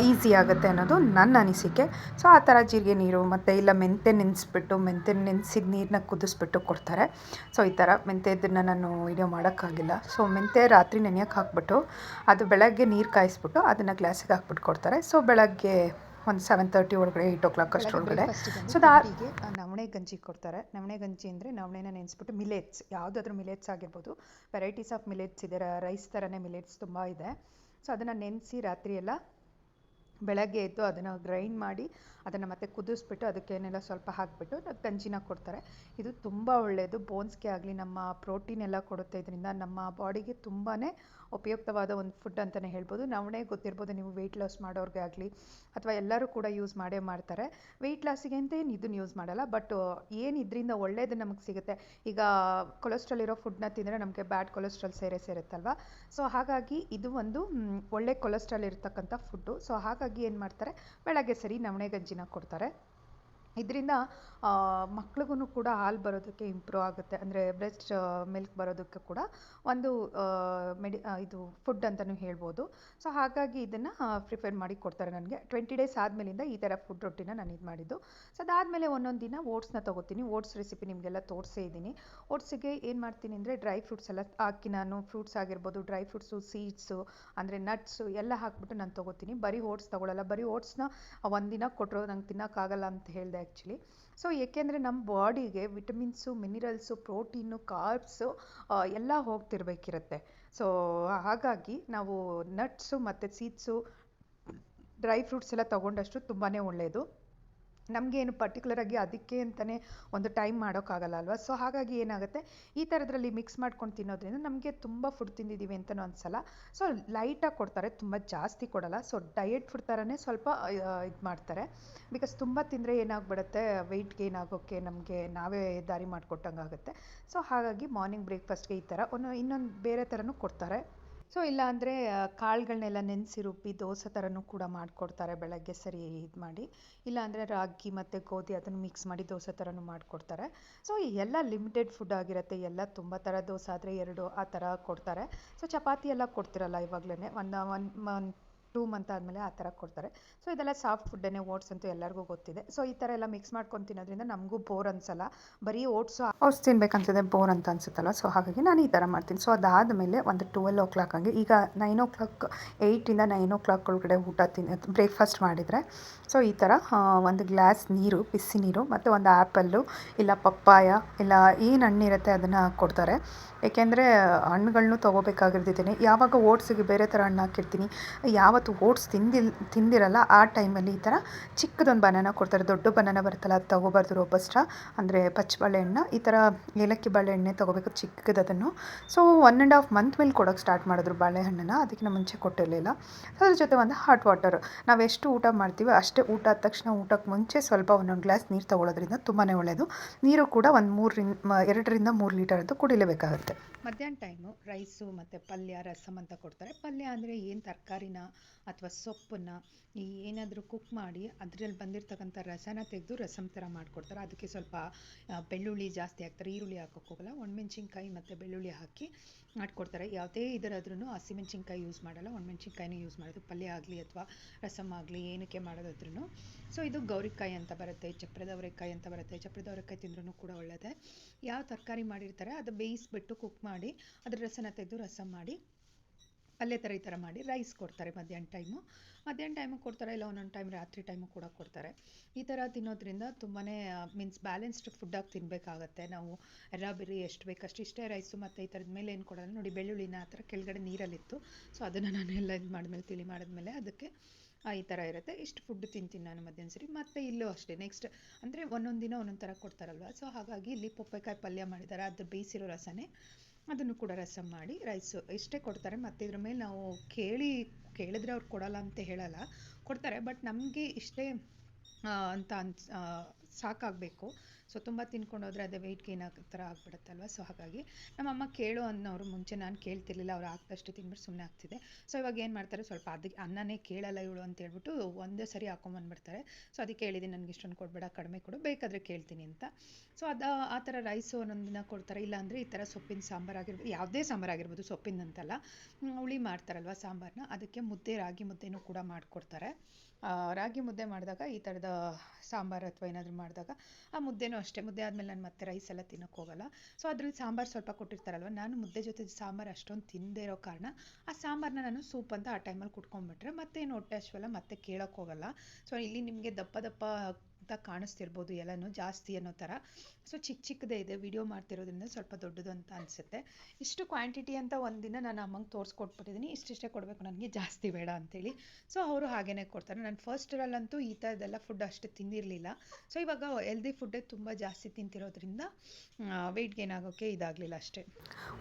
A: ಈಸಿ ಆಗುತ್ತೆ ಅನ್ನೋದು ನನ್ನ ಅನಿಸಿಕೆ. ಸೊ ಆ ಥರ ಜೀರಿಗೆ ನೀರು ಮತ್ತು ಇಲ್ಲ ಮೆಂತೆ ನೆನೆಸ್ಬಿಟ್ಟು, ಮೆಂತೆ ನೆನೆಸಿದ ನೀರನ್ನ ಕುದಿಸ್ಬಿಟ್ಟು ಕೊಡ್ತಾರೆ. ಸೊ ಈ ಥರ ಮೆಂತೆದನ್ನು ನಾನು ವೀಡಿಯೋ ಮಾಡೋಕ್ಕಾಗಿಲ್ಲ. ಸೊ ಮೆಂತೆ ರಾತ್ರಿ ನೆನೆಯೋಕ್ಕೆ ಹಾಕ್ಬಿಟ್ಟು, ಅದು ಬೆಳಗ್ಗೆ ನೀರು ಕಾಯಿಸ್ಬಿಟ್ಟು ಅದನ್ನು ಗ್ಲಾಸಿಗೆ ಹಾಕ್ಬಿಟ್ಟು ಕೊಡ್ತಾರೆ. ಸೊ ಬೆಳಗ್ಗೆ ಒಂದು ಸೆವೆನ್ ತರ್ಟಿ ಒಳಗಡೆ ಏಯ್ಟ್ ಓ ಕ್ಲಾಕ್ ಅಷ್ಟರೊಳಗಡೆ ಸೊ ದಾರಿಗೆ ನವಣೆ ಗಂಜಿ ಕೊಡ್ತಾರೆ. ನವಣೆ ಗಂಜಿ ಅಂದರೆ ನವಣೆನ ನೆನೆಸ್ಬಿಟ್ಟು ಮಿಲೆಟ್ಸ್ ಯಾವುದಾದ್ರೂ ಮಿಲೆಟ್ಸ್ ಆಗಿರ್ಬೋದು. ವೆರೈಟೀಸ್ ಆಫ್ ಮಿಲೆಟ್ಸ್ ಇದೆ ರೈಸ್ ಥರನೇ ಮಿಲೆಟ್ಸ್ ತುಂಬ ಇದೆ. ಸೊ ಅದನ್ನು ನೆನೆಸಿ ರಾತ್ರಿ ಎಲ್ಲ ಬೆಳಗ್ಗೆ ಎದ್ದು ಅದನ್ನು ಗ್ರೈಂಡ್ ಮಾಡಿ ಅದನ್ನು ಮತ್ತೆ ಕುದಿಸ್ಬಿಟ್ಟು ಅದಕ್ಕೇನೆಲ್ಲ ಸ್ವಲ್ಪ ಹಾಕಿಬಿಟ್ಟು ಗಂಜಿನ ಕೊಡ್ತಾರೆ. ಇದು ತುಂಬ ಒಳ್ಳೆಯದು ಬೋನ್ಸ್ಗೆ ಆಗಲಿ, ನಮ್ಮ ಪ್ರೋಟೀನ್ ಎಲ್ಲ ಕೊಡುತ್ತೆ. ಇದರಿಂದ ನಮ್ಮ ಬಾಡಿಗೆ ತುಂಬಾ ಉಪಯುಕ್ತವಾದ ಒಂದು ಫುಡ್ ಅಂತಲೇ ಹೇಳ್ಬೋದು. ನವಣೆ ಗೊತ್ತಿರ್ಬೋದು, ನೀವು ವೆಯ್ಟ್ ಲಾಸ್ ಮಾಡೋರಿಗೆ ಆಗಲಿ, ಅಥವಾ ಎಲ್ಲರೂ ಕೂಡ ಯೂಸ್ ಮಾಡೇ ಮಾಡ್ತಾರೆ. ವೆಯ್ಟ್ ಲಾಸಿಗೆ ಅಂತ ಏನು ಇದನ್ನು ಯೂಸ್ ಮಾಡಲ್ಲ ಬಟ್ ಏನು ಇದರಿಂದ ಒಳ್ಳೆಯದು ನಮಗೆ ಸಿಗುತ್ತೆ? ಈಗ ಕೊಲೆಸ್ಟ್ರಾಲ್ ಇರೋ ಫುಡ್ನ ತಿಂದರೆ ನಮಗೆ ಬ್ಯಾಡ್ ಕೊಲೆಸ್ಟ್ರಾಲ್ ಸೇರೆ ಸೇರುತ್ತಲ್ವ? ಸೊ ಹಾಗಾಗಿ ಇದು ಒಂದು ಒಳ್ಳೆ ಕೊಲೆಸ್ಟ್ರಾಲ್ ಇರತಕ್ಕಂಥ ಫುಡ್ಡು ಸೊ ಹಾಗಾಗಿ ಏನು ಮಾಡ್ತಾರೆ? ಬೆಳಗ್ಗೆ ಸರಿ ನವಣೆ ಗಂಜಿನ ಕೊಡ್ತಾರೆ. ಇದರಿಂದ ಮಕ್ಳಿಗೂ ಕೂಡ ಹಾಲು ಬರೋದಕ್ಕೆ ಇಂಪ್ರೂವ್ ಆಗುತ್ತೆ. ಅಂದರೆ ಬ್ರೆಸ್ಟ್ ಮಿಲ್ಕ್ ಬರೋದಕ್ಕೆ ಕೂಡ ಒಂದು ಮೆಡಿ ಇದು ಫುಡ್ ಅಂತಲೂ ಹೇಳ್ಬೋದು. ಸೊ ಹಾಗಾಗಿ ಇದನ್ನು ಪ್ರಿಪೇರ್ ಮಾಡಿ ಕೊಡ್ತಾರೆ ನನಗೆ. ಟ್ವೆಂಟಿ ಡೇಸ್ ಆದಮೇಲಿಂದ ಈ ಥರ ಫುಡ್ ರೊಟ್ಟಿನ ನಾನು ಇದು ಮಾಡಿದ್ದು. ಸೊ ಅದಾದಮೇಲೆ ಒಂದೊಂದು ದಿನ ಓಟ್ಸ್ನ ತೊಗೋತೀನಿ. ಓಟ್ಸ್ ರೆಸಿಪಿ ನಿಮಗೆಲ್ಲ ತೋರಿಸೇ ಇದ್ದೀನಿ. ಓಟ್ಸಿಗೆ ಏನು ಮಾಡ್ತೀನಿ ಅಂದರೆ ಡ್ರೈ ಫ್ರೂಟ್ಸ್ ಎಲ್ಲ ಹಾಕಿ ನಾನು ಫ್ರೂಟ್ಸ್ ಆಗಿರ್ಬೋದು ಡ್ರೈ ಫ್ರೂಟ್ಸು ಸೀಡ್ಸು ಅಂದರೆ ನಟ್ಸು ಎಲ್ಲ ಹಾಕ್ಬಿಟ್ಟು ನಾನು ತೊಗೋತೀನಿ. ಬರೀ ಓಟ್ಸ್ ತೊಗೊಳಲ್ಲ. ಬರೀ ಓಟ್ಸ್ನ ಒಂದಿನ ಕೊಟ್ಟರು ನಂಗೆ ತಿನ್ನೋಕ್ಕಾಗಲ್ಲ ಅಂತ ಹೇಳಿದೆ. ಆ್ಯಕ್ಚುಲಿ ಸೊ ಏಕೆಂದರೆ ನಮ್ಮ ಬಾಡಿಗೆ ವಿಟಮಿನ್ಸು ಮಿನಿರಲ್ಸು ಪ್ರೋಟೀನು ಕಾರ್ಬ್ಸು ಎಲ್ಲ ಹೋಗ್ತಿರ್ಬೇಕಿರುತ್ತೆ. ಸೊ ಹಾಗಾಗಿ ನಾವು ನಟ್ಸು ಮತ್ತು ಸೀಡ್ಸು ಡ್ರೈ ಫ್ರೂಟ್ಸ್ ಎಲ್ಲ ತೊಗೊಂಡಷ್ಟು ತುಂಬಾ ಒಳ್ಳೆಯದು ನಮಗೇನು ಪರ್ಟಿಕ್ಯುಲರಾಗಿ ಅದಕ್ಕೆ ಅಂತಲೇ ಒಂದು ಟೈಮ್ ಮಾಡೋಕ್ಕಾಗಲ್ಲ ಅಲ್ವಾ? ಸೊ ಹಾಗಾಗಿ ಏನಾಗುತ್ತೆ? ಈ ಥರದ್ರಲ್ಲಿ ಮಿಕ್ಸ್ ಮಾಡ್ಕೊಂಡು ತಿನ್ನೋದ್ರಿಂದ ನಮಗೆ ತುಂಬ ಫುಡ್ ತಿಂದಿದ್ದೀವಿ ಅಂತಲೂ ಅನಿಸಲ್ಲ. ಸೊ ಲೈಟಾಗಿ ಕೊಡ್ತಾರೆ, ತುಂಬ ಜಾಸ್ತಿ ಕೊಡಲ್ಲ. ಸೊ ಡಯಟ್ ಫುಡ್ ಥರನೇ ಸ್ವಲ್ಪ ಇದು ಮಾಡ್ತಾರೆ. ಬಿಕಾಸ್ ತುಂಬ ತಿಂದರೆ ಏನಾಗ್ಬಿಡುತ್ತೆ? ವೆಯ್ಟ್ ಗೇನ್ ಆಗೋಕ್ಕೆ ನಮಗೆ ನಾವೇ ದಾರಿ ಮಾಡಿಕೊಟ್ಟಂಗಾಗುತ್ತೆ. ಸೊ ಹಾಗಾಗಿ ಮಾರ್ನಿಂಗ್ ಬ್ರೇಕ್ಫಾಸ್ಟ್ಗೆ ಈ ಥರ. ಒಂದು ಇನ್ನೊಂದು ಬೇರೆ ಥರನೂ ಕೊಡ್ತಾರೆ. ಸೊ ಇಲ್ಲ ಅಂದರೆ ಕಾಳುಗಳನ್ನೆಲ್ಲ ನೆನೆಸಿ ರುಬ್ಬಿ ದೋಸೆ ಥರನೂ ಕೂಡ ಮಾಡಿಕೊಡ್ತಾರೆ ಬೆಳಗ್ಗೆ ಸರಿ ಇದು ಮಾಡಿ. ಇಲ್ಲ ಅಂದರೆ ರಾಗಿ ಮತ್ತು ಗೋಧಿ ಅದನ್ನು ಮಿಕ್ಸ್ ಮಾಡಿ ದೋಸೆ ಥರನೂ ಮಾಡಿಕೊಡ್ತಾರೆ. ಸೊ ಎಲ್ಲ ಲಿಮಿಟೆಡ್ ಫುಡ್ ಆಗಿರುತ್ತೆ. ಎಲ್ಲ ತುಂಬ ಥರ ದೋಸೆ ಆದರೆ ಎರಡು ಆ ಥರ ಕೊಡ್ತಾರೆ. ಸೊ ಚಪಾತಿ ಎಲ್ಲ ಕೊಡ್ತಿರಲ್ಲ ಇವಾಗಲೇ ಒಂದು ಒನ್ ಟೂ ಮಂತ್ ಆದಮೇಲೆ ಆ ಥರ ಕೊಡ್ತಾರೆ. ಸೊ ಇದೆಲ್ಲ ಸಾಫ್ಟ್ ಫುಡ್ಡೇ ಓಟ್ಸ್ ಅಂತೂ ಎಲ್ಲರಿಗೂ ಗೊತ್ತಿದೆ. ಸೊ ಈ ಥರ ಎಲ್ಲ ಮಿಕ್ಸ್ ಮಾಡ್ಕೊಂಡು ತಿನ್ನೋದ್ರಿಂದ ನಮಗೂ ಬೋರ್ ಅನ್ಸಲ್ಲ. ಬರೀ ಓಟ್ಸು ಓಟ್ಸ್ ತಿನ್ಬೇಕಂತಿದೆ ಬೋರ್ ಅಂತ ಅನ್ಸುತ್ತಲ್ಲ ಸೊ ಹಾಗಾಗಿ ನಾನು ಈ ಥರ ಮಾಡ್ತೀನಿ. ಸೊ ಅದಾದಮೇಲೆ ಒಂದು ಟ್ವೆಲ್ ಓ ಕ್ಲಾಕ್ ಹಂಗೆ, ಈಗ ನೈನ್ ಓ ಕ್ಲಾಕ್ ಏಯ್ಟಿಂದ ನೈನ್ ಓ ಕ್ಲಾಕ್ ಒಳಗಡೆ ಊಟ ತಿನ್ನ ಬ್ರೇಕ್ಫಾಸ್ಟ್ ಮಾಡಿದರೆ ಸೊ ಈ ಥರ ಒಂದು ಗ್ಲಾಸ್ ನೀರು, ಬಿಸಿ ನೀರು, ಮತ್ತು ಒಂದು ಆ್ಯಪಲ್ಲು ಇಲ್ಲ ಪಪ್ಪಾಯ, ಇಲ್ಲ ಏನು ಹಣ್ಣಿರುತ್ತೆ ಅದನ್ನು ಕೊಡ್ತಾರೆ. ಏಕೆಂದರೆ ಹಣ್ಣುಗಳ್ನೂ ತೊಗೋಬೇಕಾಗಿರ್ತಿದ್ದೀನಿ. ಯಾವಾಗ ಓಟ್ಸಿಗೆ ಬೇರೆ ಥರ ಹಣ್ಣು ಹಾಕಿರ್ತೀನಿ. ಯಾವತ್ತು ಓಟ್ಸ್ ತಿಂದಿಲ್ ತಿಂದಿರಲ್ಲ, ಆ ಟೈಮಲ್ಲಿ ಈ ಥರ ಚಿಕ್ಕದೊಂದು ಬನಾನ ಕೊಡ್ತಾರೆ, ದೊಡ್ಡ ಬನಾನ ಬರುತ್ತಲ್ಲ, ಅದು ತೊಗೋಬಾರ್ದು ರೋಬಸ್ಟ ಅಂದರೆ ಪಚ್ಚ ಬಾಳೆಹಣ್ಣು ಈ ಥರ ಏಲಕ್ಕಿ ಬಾಳೆಹಣ್ಣೆ ತೊಗೋಬೇಕು ಚಿಕ್ಕದನ್ನು so one and half month ಮೇಲೆ ಕೊಡೋಕ್ಕೆ ಸ್ಟಾರ್ಟ್ ಮಾಡಿದ್ರು ಬಾಳೆಹಣ್ಣನ್ನು ಅದಕ್ಕಿಂತ ಮುಂಚೆ ಕೊಟ್ಟಿರಲಿಲ್ಲ. ಅದ್ರ ಜೊತೆ ಒಂದು ಹಾಟ್ ವಾಟರ್ ನಾವು ಎಷ್ಟು ಊಟ ಮಾಡ್ತೀವಿ ಅಷ್ಟೇ ಊಟ ಆದ ತಕ್ಷಣ ಊಟಕ್ಕೆ ಮುಂಚೆ ಸ್ವಲ್ಪ ಒಂದೊಂದು ಗ್ಲಾಸ್ ನೀರು ತೊಗೊಳೋದ್ರಿಂದ ತುಂಬಾ ಒಳ್ಳೆಯದು ನೀರು ಕೂಡ ಒಂದು ಮೂರರಿಂದ, ಎರಡರಿಂದ ಮೂರು ಲೀಟರ್ ಕುಡಿಲೇಬೇಕಾಗುತ್ತೆ. ಮಧ್ಯಾಹ್ನ ಟೈಮು ರೈಸು ಮತ್ತು ಪಲ್ಯ ರಸಮ್ ಅಂತ ಕೊಡ್ತಾರೆ. ಪಲ್ಯ ಅಂದರೆ ಏನು ತರಕಾರಿನ? ಅಥವಾ ಸೊಪ್ಪನ್ನು ಏನಾದರೂ ಕುಕ್ ಮಾಡಿ ಅದರಲ್ಲಿ ಬಂದಿರತಕ್ಕಂಥ ರಸನ ತೆಗೆದು ರಸಮ್ ಥರ ಮಾಡಿಕೊಡ್ತಾರೆ. ಅದಕ್ಕೆ ಸ್ವಲ್ಪ ಬೆಳ್ಳುಳ್ಳಿ ಜಾಸ್ತಿ ಹಾಕ್ತಾರೆ. ಈರುಳ್ಳಿ ಹಾಕೋಕೆ ಹೋಗಲ್ಲ. ಒಣಮೆಣ್ಸಿನ್ಕಾಯಿ ಮತ್ತು ಬೆಳ್ಳುಳ್ಳಿ ಹಾಕಿ ಮಾಡ್ಕೊಡ್ತಾರೆ. ಯಾವುದೇ ಇದರಾದ್ರೂ ಹಸಿಮೆಣ್ಸಿನ್ಕಾಯಿ ಯೂಸ್ ಮಾಡಲ್ಲ. ಒಣಮೆಣ್ಸಿನ್ಕಾಯಿನೇ ಯೂಸ್ ಮಾಡೋದು. ಪಲ್ಯ ಆಗಲಿ ಅಥವಾ ರಸಮ್ ಆಗಲಿ ಏನಕ್ಕೆ ಮಾಡೋದಾದ್ರೂ ಸೊ ಇದು ಗೌರಿಕಾಯಿ ಅಂತ ಬರುತ್ತೆ. ಚಪ್ರದವರೆಕಾಯಿ ಅಂತ ಬರುತ್ತೆ. ಚಪ್ರದವರೆಕಾಯಿ ತಿಂದ್ರೂ ಕೂಡ ಒಳ್ಳೆಯದೇ ಯಾವ ತರಕಾರಿ ಮಾಡಿರ್ತಾರೆ, ಅದು ಬೇಯಿಸ್ಬಿಟ್ಟು ಕುಕ್ ಮಾಡಿ, ಅದ್ರ ರಸನ ತೆಗೆದು ರಸಮ್ ಮಾಡಿ ಪಲ್ಯ ಥರ ಈ ಥರ ಮಾಡಿ ರೈಸ್ ಕೊಡ್ತಾರೆ ಮಧ್ಯಾಹ್ನ ಟೈಮು ಮಧ್ಯಾಹ್ನ ಟೈಮು ಕೊಡ್ತಾರೆ, ಇಲ್ಲ ಒಂದೊಂದು ಟೈಮ್ ರಾತ್ರಿ ಟೈಮು ಕೂಡ ಕೊಡ್ತಾರೆ. ಈ ಥರ ತಿನ್ನೋದ್ರಿಂದ ತುಂಬಾ ಮೀನ್ಸ್ ಬ್ಯಾಲೆನ್ಸ್ಡ್ ಫುಡ್ಡಾಗಿ ತಿನ್ನಬೇಕಾಗತ್ತೆ ನಾವು ಎಲ್ಲ ಬಿರಿ ಎಷ್ಟು ಬೇಕಷ್ಟು ಇಷ್ಟೇ ರೈಸು ಮತ್ತು ಈ ಥರದ ಮೇಲೆ ಏನು ಕೊಡೋಲ್ಲ. ನೋಡಿ ಬೆಳ್ಳುಳ್ಳಿನ ಆ ಥರ ಕೆಳಗಡೆ ನೀರಲ್ಲಿತ್ತು. ಸೊ ಅದನ್ನು ನಾನು ಎಲ್ಲ ಇದು ಮಾಡಿದ್ಮೇಲೆ ತಿಳಿ ಮಾಡಿದ್ಮೇಲೆ ಅದಕ್ಕೆ ಈ ಥರ ಇರುತ್ತೆ. ಇಷ್ಟು ಫುಡ್ ತಿಂತೀನಿ ನಾನು ಮಧ್ಯಾಹ್ನ ಸರಿ. ಮತ್ತು ಇಲ್ಲೂ ಅಷ್ಟೇ. ನೆಕ್ಸ್ಟ್ ಅಂದರೆ ಒಂದೊಂದು ದಿನ ಒಂದೊಂದು ಥರ ಕೊಡ್ತಾರಲ್ವ. ಸೊ ಹಾಗಾಗಿ ಇಲ್ಲಿ ಪಪ್ಪೆಕಾಯಿ ಪಲ್ಯ ಮಾಡಿದ್ದಾರೆ ಅದು ಬೇಯಿಸಿರೋ ರಸನೇ ಅದನ್ನು ಕೂಡ ರಸಮ್ ಮಾಡಿ ರೈಸು ಇಷ್ಟೇ ಕೊಡ್ತಾರೆ. ಮತ್ತು ಇದ್ರ ಮೇಲೆ ನಾವು ಕೇಳಿ, ಕೇಳಿದ್ರೆ ಅವ್ರು ಕೊಡಲ್ಲ ಅಂತ ಹೇಳಲ್ಲ. ಕೊಡ್ತಾರೆ, ಬಟ್ ನಮಗೆ ಇಷ್ಟೇ ಅಂತ ಅನ್ಸ್ ಸಾಕಾಗಬೇಕು. ಸೊ ತುಂಬ ತಿನ್ಕೊಂಡು ಹೋದರೆ ಅದೇ ವೆಯ್ಟ್ ಗೇನ್ ಆಗೋ ಥರ ಆಗ್ಬಿಡುತ್ತಲ್ವ? ಸೊ ಹಾಗಾಗಿ ನಮ್ಮಮ್ಮ ಕೇಳು ಅನ್ನೋರು ಮುಂಚೆ ನಾನು ಕೇಳ್ತಿರ್ಲಿಲ್ಲ, ಅವ್ರು ಆಗ್ದಷ್ಟು ತಿಂದ್ಬಿಟ್ಟು ಸುಮ್ಮನೆ ಆಗ್ತಿದೆ ಸೊ ಇವಾಗ ಏನು ಮಾಡ್ತಾರೆ, ಸ್ವಲ್ಪ ಅದಕ್ಕೆ ಅನ್ನನೇ ಕೇಳಲ್ಲ ಇವಳು ಅಂತ ಹೇಳ್ಬಿಟ್ಟು ಒಂದೇ ಸರಿ ಹಾಕೊಂಬಂದ್ಬಿಡ್ತಾರೆ ಸೊ ಅದಕ್ಕೆ ಹೇಳಿದ್ದೀನಿ ನನಗೆ ಇಷ್ಟೊಂದು ಕೊಡಬೇಡ, ಕಡಿಮೆ ಕೊಡು, ಬೇಕಾದರೆ ಕೇಳ್ತೀನಿ ಅಂತ. ಸೊ ಅದು ಆ ಥರ ರೈಸು ಒಂದೊಂದು ದಿನ ಕೊಡ್ತಾರೆ. ಇಲ್ಲಾಂದರೆ ಈ ಥರ ಸೊಪ್ಪಿನ ಸಾಂಬಾರು ಆಗಿರ್ಬೋದು ಯಾವುದೇ ಸಾಂಬಾರು ಆಗಿರ್ಬೋದು, ಸೊಪ್ಪಿನಂತಲ್ಲ. ಹುಳಿ ಮಾಡ್ತಾರಲ್ವ ಸಾಂಬಾರನ್ನ ಅದಕ್ಕೆ ಮುದ್ದೆ, ರಾಗಿ ಮುದ್ದೆನೂ ಕೂಡ ಮಾಡಿಕೊಡ್ತಾರೆ. ರಾಗಿ ಮುದ್ದೆ ಮಾಡಿದಾಗ ಈ ಥರದ ಸಾಂಬಾರು ಅಥವಾ ಏನಾದರೂ ಮಾಡಿದಾಗ ಆ ಮುದ್ದೆನೂ ಅಷ್ಟೇ. ಮುದ್ದೆ ಆದಮೇಲೆ ನಾನು ಮತ್ತೆ ರೈಸ್ ಎಲ್ಲ ತಿನ್ನೋಕೆ ಹೋಗಲ್ಲ. ಸೊ ಅದ್ರಲ್ಲಿ ಸಾಂಬಾರು ಸ್ವಲ್ಪ ಕೊಟ್ಟಿರ್ತಾರಲ್ವ? ನಾನು ಮುದ್ದೆ ಜೊತೆ ಸಾಂಬಾರು ಅಷ್ಟೊಂದು ತಿನ್ನದೇ ಇರೋ ಕಾರಣ ಆ ಸಾಂಬಾರನ್ನ ನಾನು ಸೂಪ್ ಅಂತ ಆ ಟೈಮಲ್ಲಿ ಕುಟ್ಕೊಂಡ್ಬಿಟ್ರೆ ಮತ್ತೆ ಏನು ಹೊಟ್ಟೆ ಹಶ್ವಲ್ಲ ಮತ್ತೆ ಕೇಳೋಕ್ಕೋಗಲ್ಲ ಸೊ ಇಲ್ಲಿ ನಿಮಗೆ ದಪ್ಪ ದಪ್ಪ ಅಂತ ಕಾಣಿಸ್ತಿರ್ಬೋದು ಎಲ್ಲನೂ ಜಾಸ್ತಿ ಅನ್ನೋ ಥರ. ಸೊ ಚಿಕ್ಕ ಚಿಕ್ಕದೇ ಇದೆ ವಿಡಿಯೋ ಮಾಡ್ತಿರೋದ್ರಿಂದ ಸ್ವಲ್ಪ ದೊಡ್ಡದು ಅಂತ ಅನಿಸುತ್ತೆ. ಇಷ್ಟು ಕ್ವಾಂಟಿಟಿ ಅಂತ ಒಂದಿನ ನಾನು ಅಮ್ಮಂಗೆ ತೋರಿಸ್ಕೊಟ್ಬಿಟ್ಟಿದ್ದೀನಿ ಇಷ್ಟಿಷ್ಟೇ ಕೊಡಬೇಕು, ನನಗೆ ಜಾಸ್ತಿ ಬೇಡ ಅಂತೇಳಿ. ಸೊ ಅವರು ಹಾಗೇ ಕೊಡ್ತಾರೆ. ನಾನು ಫಸ್ಟರಲ್ಲಂತೂ ಈ ಥರದ್ದೆಲ್ಲ ಫುಡ್ ಅಷ್ಟು ತಿಂದಿರಲಿಲ್ಲ. ಸೊ ಇವಾಗ ಹೆಲ್ದಿ ಫುಡ್ಡೇ ತುಂಬ ಜಾಸ್ತಿ ತಿಂತಿರೋದ್ರಿಂದ ವೆಯ್ಟ್ ಗೇನ್ ಆಗೋಕ್ಕೆ ಇದಾಗಲಿಲ್ಲ ಅಷ್ಟೇ.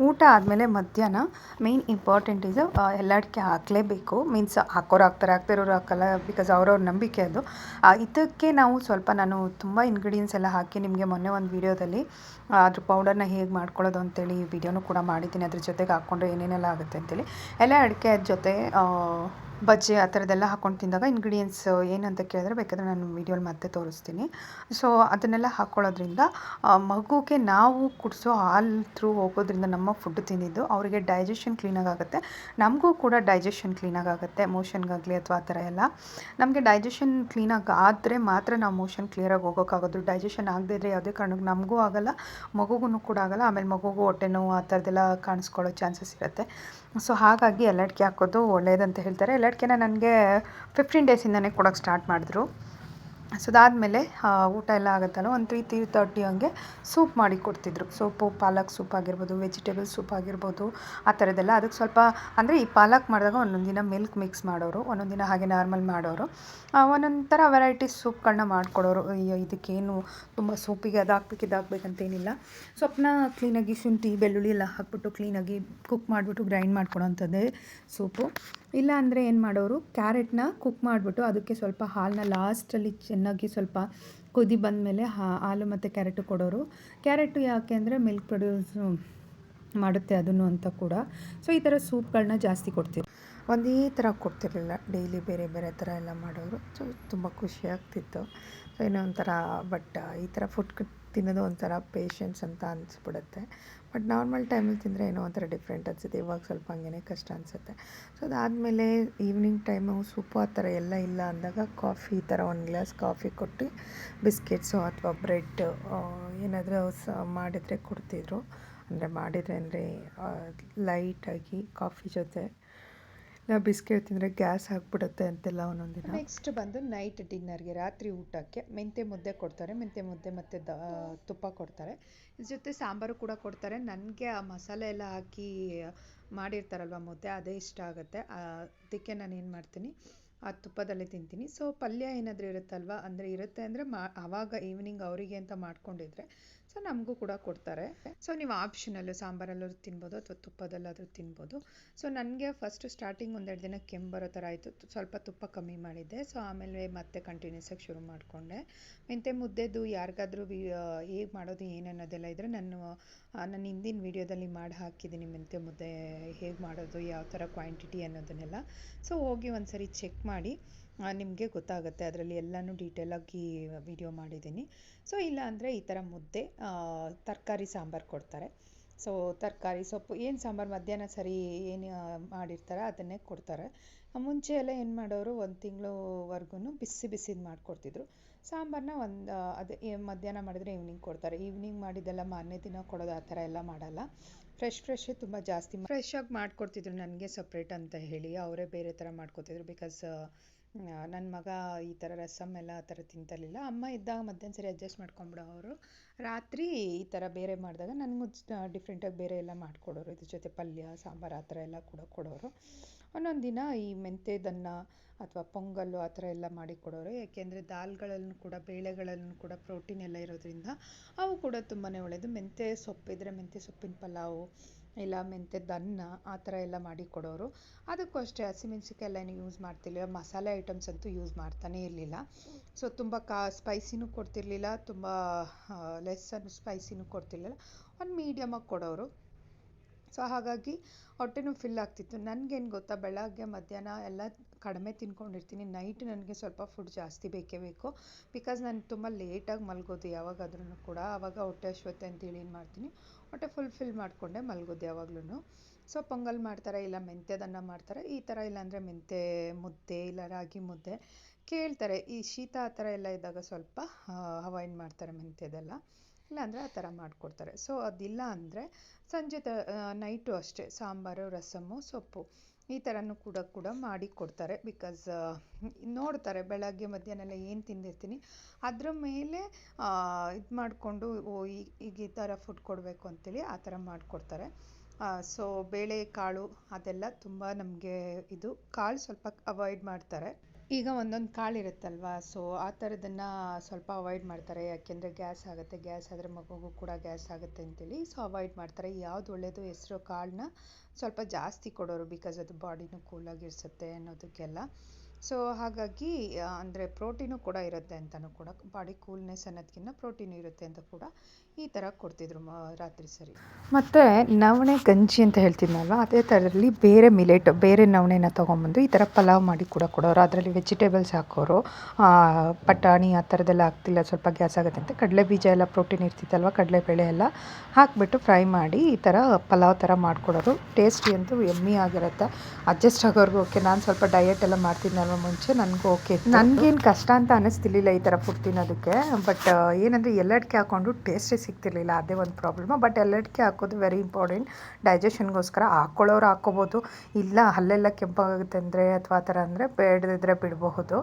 A: ಊಟ ಆದಮೇಲೆ ಮಧ್ಯಾಹ್ನ ಮೇಯ್ನ್ ಇಂಪಾರ್ಟೆಂಟ್ ಇದು ಎಲ್ಲದಕ್ಕೆ ಹಾಕಲೇಬೇಕು. ಮೀನ್ಸ್ ಹಾಕೋರು ಹಾಕ್ತಾರೆ, ಹಾಕ್ತಿರೋರು ಹಾಕಲ್ಲ ಬಿಕಾಸ್ ಅವ್ರವ್ರ ನಂಬಿಕೆ ಅದು. ಇದಕ್ಕೆ ನಾವು ಸ್ವಲ್ಪ ನಾನು ತುಂಬ ಇಂಗ್ರೀಡಿಯೆಂಟ್ಸ್ ಎಲ್ಲ ಹಾಕಿ ನಿಮಗೆ ಮೊನ್ನೆ ಒಂದು ವೀಡಿಯೋದಲ್ಲಿ ಅದ್ರ ಪೌಡರ್ನ ಹೇಗೆ ಮಾಡ್ಕೊಳ್ಳೋದು ಅಂತೇಳಿ ವಿಡಿಯೋನು ಕೂಡ ಮಾಡಿದ್ದೀನಿ. ಅದ್ರ ಜೊತೆಗೆ ಹಾಕ್ಕೊಂಡ್ರೆ ಏನೇನೆಲ್ಲ ಆಗುತ್ತೆ ಅಂತೇಳಿ. ಎಲ್ಲ ಅಡಿಕೆ ಜೊತೆ ಬಜ್ಜಿ ಆ ಥರದ್ದೆಲ್ಲ ಹಾಕ್ಕೊಂಡು ತಿಂದಾಗ ಇಂಗ್ರೀಡಿಯೆಂಟ್ಸ್ ಏನಂತ ಕೇಳಿದ್ರೆ ಬೇಕಾದರೆ ನಾನು ವೀಡಿಯೋಲಿ ಮತ್ತೆ ತೋರಿಸ್ತೀನಿ. ಸೊ ಅದನ್ನೆಲ್ಲ ಹಾಕ್ಕೊಳ್ಳೋದ್ರಿಂದ ಮಗುಗೆ ನಾವು ಕುಡಿಸೋ ಹಾಲು ಥ್ರೂ ಹೋಗೋದ್ರಿಂದ ನಮ್ಮ ಫುಡ್ ತಿಂದಿದ್ದು ಅವರಿಗೆ ಡೈಜೆಷನ್ ಕ್ಲೀನಾಗಿ ಆಗುತ್ತೆ ನಮಗೂ ಕೂಡ ಡೈಜೆಷನ್ ಕ್ಲೀನಾಗಿ ಆಗುತ್ತೆ ಮೋಷನ್ಗಾಗಲಿ ಅಥವಾ ಆ ಥರ ಎಲ್ಲ. ನಮಗೆ ಡೈಜೆಷನ್ ಕ್ಲೀನಾಗಿ ಆದರೆ ಮಾತ್ರ ನಾವು ಮೋಷನ್ ಕ್ಲಿಯರಾಗಿ ಹೋಗೋಕ್ಕಾಗೋದು ಡೈಜೆಷನ್ ಆಗದೇ ಇದ್ದರೆ ಯಾವುದೇ ಕಾರಣಕ್ಕೆ ನಮಗೂ ಆಗಲ್ಲ ಮಗುಗೂ ಕೂಡ ಆಗಲ್ಲ, ಆಮೇಲೆ ಮಗುಗೂ ಹೊಟ್ಟೆ ನೋವು ಆ ಥರದ್ದೆಲ್ಲ ಕಾಣಿಸ್ಕೊಳ್ಳೋ ಚಾನ್ಸಸ್ ಇರುತ್ತೆ. ಸೊ ಹಾಗಾಗಿ ಎಲ್ಲಡ್ಕೆ ಹಾಕೋದು ಒಳ್ಳೆಯದಂತ ಹೇಳ್ತಾರೆ. ಎಲ್ಲಡ್ಕೆನ ನನಗೆ ಫಿಫ್ಟೀನ್ ಡೇಸಿಂದನೇ ಕೊಡೋಕ್ಕೆ ಸ್ಟಾರ್ಟ್ ಮಾಡಿದ್ರು. ಸೊ ಅದಾದಮೇಲೆ ಊಟ ಎಲ್ಲ ಆಗುತ್ತಲ್ಲ, ಒಂದು ತ್ರೀ ತ್ರೀ ತರ್ಟಿ ಹಂಗೆ ಸೂಪ್ ಮಾಡಿ ಕೊಡ್ತಿದ್ರು. ಸೂಪು, ಪಾಲಕ್ ಸೂಪ್ ಆಗಿರ್ಬೋದು ವೆಜಿಟೇಬಲ್ ಸೂಪ್ ಆಗಿರ್ಬೋದು, ಆ ಥರದ್ದೆಲ್ಲ ಅದಕ್ಕೆ ಸ್ವಲ್ಪ, ಅಂದರೆ ಈ ಪಾಲಕ್ ಮಾಡಿದಾಗ ಒಂದೊಂದು ದಿನ ಮಿಲ್ಕ್ ಮಿಕ್ಸ್ ಮಾಡೋರು, ಒಂದೊಂದು ದಿನ ಹಾಗೆ ನಾರ್ಮಲ್ ಮಾಡೋರು. ಒಂದೊಂದು ಥರ ವೆರೈಟಿ ಸೂಪ್ಗಳನ್ನ ಮಾಡಿಕೊಡೋರು. ಇದಕ್ಕೇನು ತುಂಬ ಸೂಪಿಗೆ ಅದು ಹಾಕ್ಬೇಕು ಇದು ಹಾಕ್ಬೇಕಂತೇನಿಲ್ಲ ಸೊಪ್ಪನ್ನ ಕ್ಲೀನಾಗಿ ಶುಂಠಿ, ಬೆಳ್ಳುಳ್ಳಿ ಎಲ್ಲ ಹಾಕ್ಬಿಟ್ಟು ಕ್ಲೀನಾಗಿ ಕುಕ್ ಮಾಡಿಬಿಟ್ಟು ಗ್ರೈಂಡ್ ಮಾಡ್ಕೊಡೋಂಥದ್ದೇ ಸೂಪು. ಇಲ್ಲ ಅಂದರೆ ಏನು ಮಾಡೋರು, ಕ್ಯಾರೆಟ್ನ ಕುಕ್ ಮಾಡಿಬಿಟ್ಟು ಅದಕ್ಕೆ ಸ್ವಲ್ಪ ಹಾಲನ್ನ ಲಾಸ್ಟಲ್ಲಿ ಚೆನ್ನಾಗಿ ಸ್ವಲ್ಪ ಕುದಿ ಬಂದಮೇಲೆ ಹಾಲು ಮತ್ತು ಕ್ಯಾರೆಟು ಕೊಡೋರು. ಕ್ಯಾರೆಟು ಯಾಕೆ ಅಂದರೆ ಮಿಲ್ಕ್ ಪ್ರೊಡ್ಯೂಸ್ ಮಾಡುತ್ತೆ ಅದನ್ನು ಅಂತ ಕೂಡ. ಸೊ, ಈ ಥರ ಸೂಪ್ಗಳನ್ನ ಜಾಸ್ತಿ ಕೊಡ್ತೀವಿ. ಒಂದೇ ಥರ ಕೊಡ್ತಿರಲಿಲ್ಲ. ಡೈಲಿ ಬೇರೆ ಬೇರೆ ಥರ ಎಲ್ಲ ಮಾಡೋರು. ಸೊ, ತುಂಬ ಖುಷಿ ಆಗ್ತಿತ್ತು. ಸೊ ಏನೋ ಒಂಥರ, ಬಟ್ ಈ ಥರ ಫುಡ್ ತಿನ್ನೋದು ಒಂಥರ ಪೇಷನ್ಸ್ ಅಂತ ಅನಿಸ್ಬಿಡುತ್ತೆ. ಬಟ್ ನಾರ್ಮಲ್ ಟೈಮಲ್ಲಿ ತಿಂದರೆ ಏನೋ ಒಂಥರ ಡಿಫ್ರೆಂಟ್ ಅನಿಸುತ್ತೆ. ಇವಾಗ ಸ್ವಲ್ಪ ಹಂಗೇ ಕಷ್ಟ ಅನಿಸುತ್ತೆ. ಸೊ ಅದಾದಮೇಲೆ ಈವ್ನಿಂಗ್ ಟೈಮು ಸೂಪು ಆ ಥರ ಎಲ್ಲ ಇಲ್ಲ ಅಂದಾಗ ಕಾಫಿ ಈ ಥರ ಒಂದು ಗ್ಲಾಸ್ ಕಾಫಿ ಕೊಟ್ಟು ಬಿಸ್ಕೆಟ್ಸು ಅಥವಾ ಬ್ರೆಡ್ ಏನಾದರೂ ಸ ಮಾಡಿದರೆ ಕೊಡ್ತಿದ್ರು. ಅಂದರೆ ಮಾಡಿದರೆ ಅಂದರೆ ಲೈಟಾಗಿ ಕಾಫಿ ಜೊತೆ ಇಲ್ಲ ಬಿಸ್ಕೆಟ್ ತಿಂದರೆ ಗ್ಯಾಸ್ ಆಗಿಬಿಡುತ್ತೆ ಅಂತೆಲ್ಲ ಒಂದೊಂದು ದಿನ. ನೆಕ್ಸ್ಟ್ ಬಂದು ನೈಟ್ ಡಿನ್ನರ್ಗೆ ರಾತ್ರಿ ಊಟಕ್ಕೆ ಮೆಂತೆ ಮುದ್ದೆ ಕೊಡ್ತಾರೆ. ಮೆಂತೆ ಮುದ್ದೆ ಮತ್ತು ದ ತುಪ್ಪ ಕೊಡ್ತಾರೆ. ಜೊತೆ ಸಾಂಬಾರು ಕೂಡ ಕೊಡ್ತಾರೆ. ನನಗೆ ಆ ಮಸಾಲೆ ಎಲ್ಲ ಹಾಕಿ ಮಾಡಿರ್ತಾರಲ್ವ ಮುದ್ದೆ, ಅದೇ ಇಷ್ಟ ಆಗುತ್ತೆ. ಅದಕ್ಕೆ ನಾನು ಏನು ಮಾಡ್ತೀನಿ, ಆ ತುಪ್ಪದಲ್ಲೇ ತಿಂತೀನಿ. ಸೊ ಪಲ್ಯ ಏನಾದರೂ ಇರುತ್ತಲ್ವ, ಅಂದರೆ ಇರುತ್ತೆ ಅಂದರೆ ಮಾ, ಆವಾಗ ಈವ್ನಿಂಗ್ ಅವರಿಗೆ ಅಂತ ಮಾಡ್ಕೊಂಡಿದ್ರೆ ಸೊ ನಮಗೂ ಕೂಡ ಕೊಡ್ತಾರೆ. ಸೊ ನೀವು ಆಪ್ಷನಲ್ಲೂ ಸಾಂಬಾರಲ್ಲಾದ್ರೂ ತಿನ್ಬೋದು ಅಥವಾ ತುಪ್ಪದಲ್ಲಾದರೂ ತಿನ್ಬೋದು. ಸೊ ನನಗೆ ಫಸ್ಟು ಸ್ಟಾರ್ಟಿಂಗ್ ಒಂದೆರಡು ದಿನ ಕೆಮ್ಮು ಬರೋ ಥರ ಆಯಿತು. ಸ್ವಲ್ಪ ತುಪ್ಪ ಕಮ್ಮಿ ಮಾಡಿದ್ದೆ. ಸೊ ಆಮೇಲೆ ಮತ್ತೆ ಕಂಟಿನ್ಯೂಸ್ ಆಗಿ ಶುರು ಮಾಡಿಕೊಂಡೆ. ಮೆಂತ್ಯ ಮುದ್ದೆದು ಯಾರಿಗಾದ್ರೂ ಹೇಗೆ ಮಾಡೋದು ಏನನ್ನೋದೆಲ್ಲ ಇದ್ದರೆ ನಾನು ನನ್ನ ಹಿಂದಿನ ವೀಡಿಯೋದಲ್ಲಿ ಮಾಡಿ ಹಾಕಿದ್ದೀನಿ ಮೆಂತ್ಯ ಮುದ್ದೆ ಹೇಗೆ ಮಾಡೋದು, ಯಾವ ಥರ ಕ್ವಾಂಟಿಟಿ ಅನ್ನೋದನ್ನೆಲ್ಲ. ಸೊ ಹೋಗಿ ಒಂದ್ಸರಿ ಚೆಕ್ ಮಾಡಿ. ನಿಮಗೆ ಗೊತ್ತಾಗುತ್ತೆ. ಅದರಲ್ಲಿ ಎಲ್ಲನೂ ಡೀಟೇಲಾಗಿ ವಿಡಿಯೋ ಮಾಡಿದ್ದೀನಿ. ಸೊ ಇಲ್ಲ ಅಂದರೆ ಈ ಥರ ಮುದ್ದೆ ತರಕಾರಿ ಸಾಂಬಾರು ಕೊಡ್ತಾರೆ. ಸೊ ತರಕಾರಿ ಸೊಪ್ಪು, ಏನು ಸಾಂಬಾರು ಮಧ್ಯಾಹ್ನ ಸರಿ ಏನು ಮಾಡಿರ್ತಾರೆ ಅದನ್ನೇ ಕೊಡ್ತಾರೆ. ಮುಂಚೆ ಎಲ್ಲ ಏನು ಮಾಡೋರು ಒಂದು ತಿಂಗಳವರೆಗೂ ಬಿಸಿ ಬಿಸಿದು ಮಾಡಿಕೊಡ್ತಿದ್ರು. ಸಾಂಬಾರನ್ನ ಒಂದು ಅದೇ ಮಧ್ಯಾಹ್ನ ಮಾಡಿದರೆ ಈವ್ನಿಂಗ್ ಕೊಡ್ತಾರೆ. ಈವ್ನಿಂಗ್ ಮಾಡಿದ್ದೆಲ್ಲ ಮಾರನೇ ದಿನ ಕೊಡೋದು ಆ ಥರ ಎಲ್ಲ ಮಾಡಲ್ಲ. ಫ್ರೆಶ್ ಫ್ರೆಶ್ ತುಂಬ ಜಾಸ್ತಿ ಫ್ರೆಶ್ ಆಗಿ ಮಾಡಿಕೊಡ್ತಿದ್ರು ನನಗೆ ಸಪ್ರೇಟ್ ಅಂತ ಹೇಳಿ. ಅವರೇ ಬೇರೆ ಥರ ಮಾಡ್ಕೊತಿದ್ರು ಬಿಕಾಸ್ ನನ್ನ ಮಗ ಈ ಥರ ರಸಮ್ ಎಲ್ಲ ಆ ಥರ ತಿಂತಿರ್ಲಿಲ್ಲ ಅಮ್ಮ ಇದ್ದಾಗ ಮಧ್ಯಾಹ್ನ ಸರಿ ಅಡ್ಜಸ್ಟ್ ಮಾಡ್ಕೊಂಬಿಡೋ ಅವರು. ರಾತ್ರಿ ಈ ಥರ ಬೇರೆ ಮಾಡಿದಾಗ ನನಗೂ ಡಿಫ್ರೆಂಟಾಗಿ ಬೇರೆ ಎಲ್ಲ ಮಾಡಿಕೊಡೋರು. ಇದ್ರ ಜೊತೆ ಪಲ್ಯ, ಸಾಂಬಾರು ಆ ಥರ ಎಲ್ಲ ಕೂಡ ಕೊಡೋರು. ಒಂದೊಂದು ದಿನ ಈ ಮೆಂತ್ಯದನ್ನ ಅಥವಾ ಪೊಂಗಲ್ಲು ಆ ಥರ ಎಲ್ಲ ಮಾಡಿ ಕೊಡೋರು. ದಾಲ್ಗಳಲ್ಲೂ ಕೂಡ ಬೇಳೆಗಳಲ್ಲೂ ಕೂಡ ಪ್ರೋಟೀನ್ ಎಲ್ಲ ಇರೋದ್ರಿಂದ ಅವು ಕೂಡ ತುಂಬಾ ಒಳ್ಳೆಯದು ಮೆಂತ್ಯ ಸೊಪ್ಪಿದ್ರೆ ಮೆಂತ್ಯ ಸೊಪ್ಪಿನ ಪಲಾವು ಇಲ್ಲ ಮೆಂತ್ಯದ ಅನ್ನ ಆ ಥರ ಎಲ್ಲ ಮಾಡಿ ಕೊಡೋರು. ಅದಕ್ಕೂ ಅಷ್ಟೇ ಹಸಿಮೆಣ್ಸಿಕಾಯಿ ಏನು ಯೂಸ್ ಮಾಡ್ತಿರ್ಲಿಲ್ಲ. ಮಸಾಲೆ ಐಟಮ್ಸ್ ಅಂತೂ ಯೂಸ್ ಮಾಡ್ತಾನೇ ಇರಲಿಲ್ಲ. ಸೊ ತುಂಬ ಕಾ ಸ್ಪೈಸಿನೂ ಕೊಡ್ತಿರಲಿಲ್ಲ. ತುಂಬ ಲೆಸ್ ಸ್ಪೈಸಿನೂ ಕೊಡ್ತಿರಲಿಲ್ಲ. ಒಂದು ಮೀಡಿಯಮಾಗಿ ಕೊಡೋರು. ಸೊ ಹಾಗಾಗಿ ಹೊಟ್ಟೆನೂ ಫಿಲ್ ಆಗ್ತಿತ್ತು. ನನಗೇನು ಗೊತ್ತಾ, ಬೆಳಗ್ಗೆ, ಮಧ್ಯಾಹ್ನ ಎಲ್ಲ ಕಡಿಮೆ ತಿನ್ಕೊಂಡಿರ್ತೀನಿ. ನೈಟ್ ನನಗೆ ಸ್ವಲ್ಪ ಫುಡ್ ಜಾಸ್ತಿ ಬೇಕೇ ಬೇಕು. ಬಿಕಾಸ್ ನಾನು ತುಂಬ ಲೇಟಾಗಿ ಮಲಗೋದು ಯಾವಾಗಾದ್ರೂ ಕೂಡ. ಆವಾಗ ಹೊಟ್ಟೆ ಅಶ್ವತೆ ಅಂತೇಳಿ ಏನು ಮಾಡ್ತೀನಿ? ಹೊಟ್ಟೆ ಫುಲ್ಫಿಲ್ ಮಾಡಿಕೊಂಡೆ ಮಲಗೋದು ಯಾವಾಗ್ಲೂ ಸೊ ಪೊಂಗಲ್ ಮಾಡ್ತಾರೆ ಇಲ್ಲ ಮೆಂತ್ಯದನ್ನ ಮಾಡ್ತಾರೆ? ಈ ಥರ ಇಲ್ಲಾಂದರೆ ಮೆಂತ್ಯ ಮುದ್ದೆ ಇಲ್ಲ ರಾಗಿ ಮುದ್ದೆ ಕೇಳ್ತಾರೆ. ಈ ಶೀತ ಆ ಥರ ಎಲ್ಲ ಇದ್ದಾಗ ಸ್ವಲ್ಪ ಅವಾಯ್ಡ್ ಮಾಡ್ತಾರೆ ಮೆಂತ್ಯದೆಲ್ಲ. ಇಲ್ಲಾಂದರೆ ಆ ಥರ ಮಾಡಿಕೊಡ್ತಾರೆ. ಸೊ ಅದಿಲ್ಲ ಅಂದರೆ ಸಂಜೆ ತ ನೈಟು ಅಷ್ಟೇ. ಸಾಂಬಾರು ರಸಮ್ಮು ಸೊಪ್ಪು. ಈ ಥರನೂ ಕೂಡ ಕೂಡ ಮಾಡಿ ಕೊಡ್ತಾರೆ. ಬಿಕಾಸ್ ನೋಡ್ತಾರೆ, ಬೆಳಗ್ಗೆ ಮಧ್ಯಾಹ್ನ ಎಲ್ಲ ಏನು ತಿಂದಿರ್ತೀನಿ, ಅದರ ಮೇಲೆ ಇದು ಮಾಡಿಕೊಂಡು, ಓ ಈಗ ಈಗ ಈ ಥರ ಫುಡ್ ಕೊಡಬೇಕು ಅಂತೇಳಿ ಆ ಥರ ಮಾಡಿಕೊಡ್ತಾರೆ. ಸೊ ಬೇಳೆ, ಕಾಳು ಅದೆಲ್ಲ ತುಂಬ ನಮಗೆ ಇದು, ಕಾಳು ಸ್ವಲ್ಪ ಅವಾಯ್ಡ್ ಮಾಡ್ತಾರೆ. ಈಗ ಒಂದೊಂದು ಕಾಳು ಇರುತ್ತಲ್ವ? ಸೊ ಆ ಥರದನ್ನು ಸ್ವಲ್ಪ ಅವಾಯ್ಡ್ ಮಾಡ್ತಾರೆ. ಯಾಕೆಂದರೆ ಗ್ಯಾಸ್ ಆಗುತ್ತೆ ಗ್ಯಾಸ್ ಆದರೆ ಮಗುಗೂ ಕೂಡ ಗ್ಯಾಸ್ ಆಗುತ್ತೆ ಅಂತೇಳಿ. ಸೊ ಅವಾಯ್ಡ್ ಮಾಡ್ತಾರೆ. ಯಾವುದು ಒಳ್ಳೆಯದು ಹೆಸ್ರು ಕಾಳನ್ನ ಸ್ವಲ್ಪ ಜಾಸ್ತಿ ಕೊಡೋರು ಬಿಕಾಸ್ ಅದು ಬಾಡಿನೂ ಕೂಲಾಗಿರಿಸುತ್ತೆ ಅನ್ನೋದಕ್ಕೆಲ್ಲ. ಸೊ ಹಾಗಾಗಿ ಅಂದರೆ ಪ್ರೋಟೀನು ಕೂಡ ಇರುತ್ತೆ ಅಂತಲೂ ಕೂಡ, ಬಾಡಿ ಕೂಲ್ನೆಸ್ ಅನ್ನೋದಕ್ಕಿಂತ ಪ್ರೋಟೀನ್ ಇರುತ್ತೆ ಅಂತ ಕೂಡ ಈ ಥರ ಕೊಡ್ತಿದ್ರು ಮ ರಾತ್ರಿ ಸರಿ. ಮತ್ತು ನವಣೆ ಗಂಜಿ ಅಂತ ಹೇಳ್ತಿದ್ನಲ್ವ ಅದೇ ಥರದಲ್ಲಿ ಬೇರೆ ಮಿಲೆಟ್ ಬೇರೆ ನವಣೆನ ತೊಗೊಂಬಂದು ಈ ಥರ ಪಲಾವ್ ಮಾಡಿ ಕೂಡ ಕೊಡೋರು. ಅದರಲ್ಲಿ ವೆಜಿಟೇಬಲ್ಸ್ ಹಾಕೋರು. ಪಟಾಣಿ ಆ ಥರದ್ದೆಲ್ಲ ಹಾಕ್ತಿಲ್ಲ ಸ್ವಲ್ಪ ಗ್ಯಾಸ್ ಆಗುತ್ತೆ ಅಂತ. ಕಡಲೆ ಬೀಜ ಎಲ್ಲ ಪ್ರೋಟೀನ್ ಇರ್ತಿತ್ತಲ್ವ? ಕಡಲೆಬೇಳೆ ಎಲ್ಲ ಹಾಕಿಬಿಟ್ಟು ಫ್ರೈ ಮಾಡಿ ಈ ಥರ ಪಲಾವ್ ಥರ ಮಾಡಿಕೊಡೋರು ಟೇಸ್ಟಿ ಅಂತೂ ಎಮ್ಮಿ ಆಗಿರುತ್ತೆ. ಅಡ್ಜಸ್ಟ್ ಆಗೋರ್ಗು ಓಕೆ ನಾನು ಸ್ವಲ್ಪ ಡಯಟ್ ಎಲ್ಲ ಮಾಡ್ತಿದ್ನಲ್ವ ಮುಂಚೆ? ನನಗೂ ಓಕೆ ನನಗೇನು ಕಷ್ಟ ಅಂತ ಅನ್ನಿಸ್ತಿರ್ಲಿಲ್ಲ ಈ ಥರ ಫುಡ್ ತಿನ್ನೋದಕ್ಕೆ. ಬಟ್ ಏನಂದರೆ ಎಲ್ಲಡ್ಕೆ ಹಾಕ್ಕೊಂಡು ಟೇಸ್ಟೇ ಸಿಗ್ತಿರ್ಲಿಲ್ಲ, ಅದೇ ಒಂದು ಪ್ರಾಬ್ಲಮ್ ಬಟ್ ಎಲ್ಲಡ್ಕೆ ಹಾಕೋದು ವೆರಿ ಇಂಪಾರ್ಟೆಂಟ್ ಡೈಜೆಷನ್ಗೋಸ್ಕರ ಹಾಕ್ಕೊಳ್ಳೋರು ಹಾಕ್ಕೋಬೋದು ಇಲ್ಲ ಹಲ್ಲೆಲ್ಲ ಕೆಂಪಾಗುತ್ತೆ ಅಂದರೆ ಅಥವಾ ಆ ಥರ ಅಂದರೆ ಬೇಡದಿದ್ರೆ ಬಿಡಬಹುದು.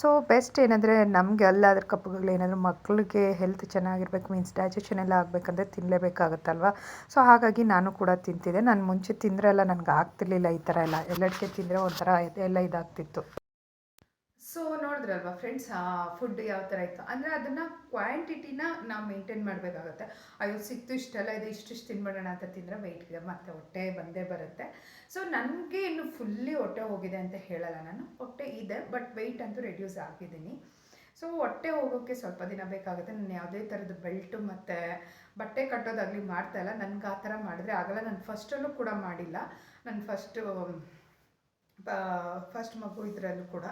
A: ಸೊ ಬೆಸ್ಟ್ ಏನಂದರೆ ನಮಗೆ ಅಲ್ಲಾದ್ರ ಕಪ್ಪುಗಳು ಏನಾದರೂ ಮಕ್ಕಳಿಗೆ ಹೆಲ್ತ್ ಚೆನ್ನಾಗಿರ್ಬೇಕು ಮೀನ್ಸ್ ಡೈಜೆಷನ್ ಎಲ್ಲ ಆಗಬೇಕಂದ್ರೆ ತಿನ್ನಲೇಬೇಕಾಗುತ್ತಲ್ವ ಸೊ ಹಾಗಾಗಿ ನಾನು ಕೂಡ ತಿಂತಿದ್ದೆ. ನಾನು ಮುಂಚೆ ತಿಂದರೆ ಎಲ್ಲ ನನಗೆ ಆಗ್ತಿರ್ಲಿಲ್ಲ ಈ ಥರ ಎಲ್ಲ. ಎಲ್ಲಡಿಕೆ ತಿಂದರೆ ಒಂಥರ ಎಲ್ಲ ಇದಾಗ್ತಿತ್ತು.
C: ಸೊ ನೋಡಿದ್ರಲ್ವಾ ಫ್ರೆಂಡ್ಸ್ ಫುಡ್ ಯಾವ ಥರ ಇತ್ತು? ಅಂದರೆ ಅದನ್ನು ಕ್ವಾಂಟಿಟಿನ ನಾವು ಮೇಂಟೈನ್ ಮಾಡಬೇಕಾಗುತ್ತೆ. ಅಯ್ಯೋ, ಸಿಕ್ತು ಇಷ್ಟೆಲ್ಲ ಇದೆ, ಇಷ್ಟಿಷ್ಟು ತಿನ್ಬಿಡೋಣ ಅಂತ ತಿಂದರೆ ವೆಯ್ಟ್ ಮತ್ತೆ ಹೊಟ್ಟೆ ಬಂದೇ ಬರುತ್ತೆ. ಸೊ ನನಗೆ ಇನ್ನು ಫುಲ್ಲಿ ಹೊಟ್ಟೆ ಹೋಗಿದೆ ಅಂತ ಹೇಳಲ್ಲ ನಾನು. ಹೊಟ್ಟೆ ಇದೆ ಬಟ್ ವೆಯ್ಟ್ ಅಂತೂ ರೆಡ್ಯೂಸ್ ಆಗಿದ್ದೀನಿ. ಸೊ ಹೊಟ್ಟೆ ಹೋಗೋಕ್ಕೆ ಸ್ವಲ್ಪ ದಿನ ಬೇಕಾಗುತ್ತೆ. ನಾನು ಯಾವುದೇ ಥರದ ಬೆಲ್ಟು ಮತ್ತು ಬಟ್ಟೆ ಕಟ್ಟೋದಾಗಲಿ ಮಾಡ್ತಾ ಇಲ್ಲ. ನನಗೆ ಆ ಥರ ಮಾಡಿದ್ರೆ ಆಗಲ್ಲ. ನಾನು ಫಸ್ಟಲ್ಲೂ ಕೂಡ ಮಾಡಿಲ್ಲ. ನಾನು ಫಸ್ಟು ಫಸ್ಟ್ ಮಗು ಇದರಲ್ಲೂ ಕೂಡ.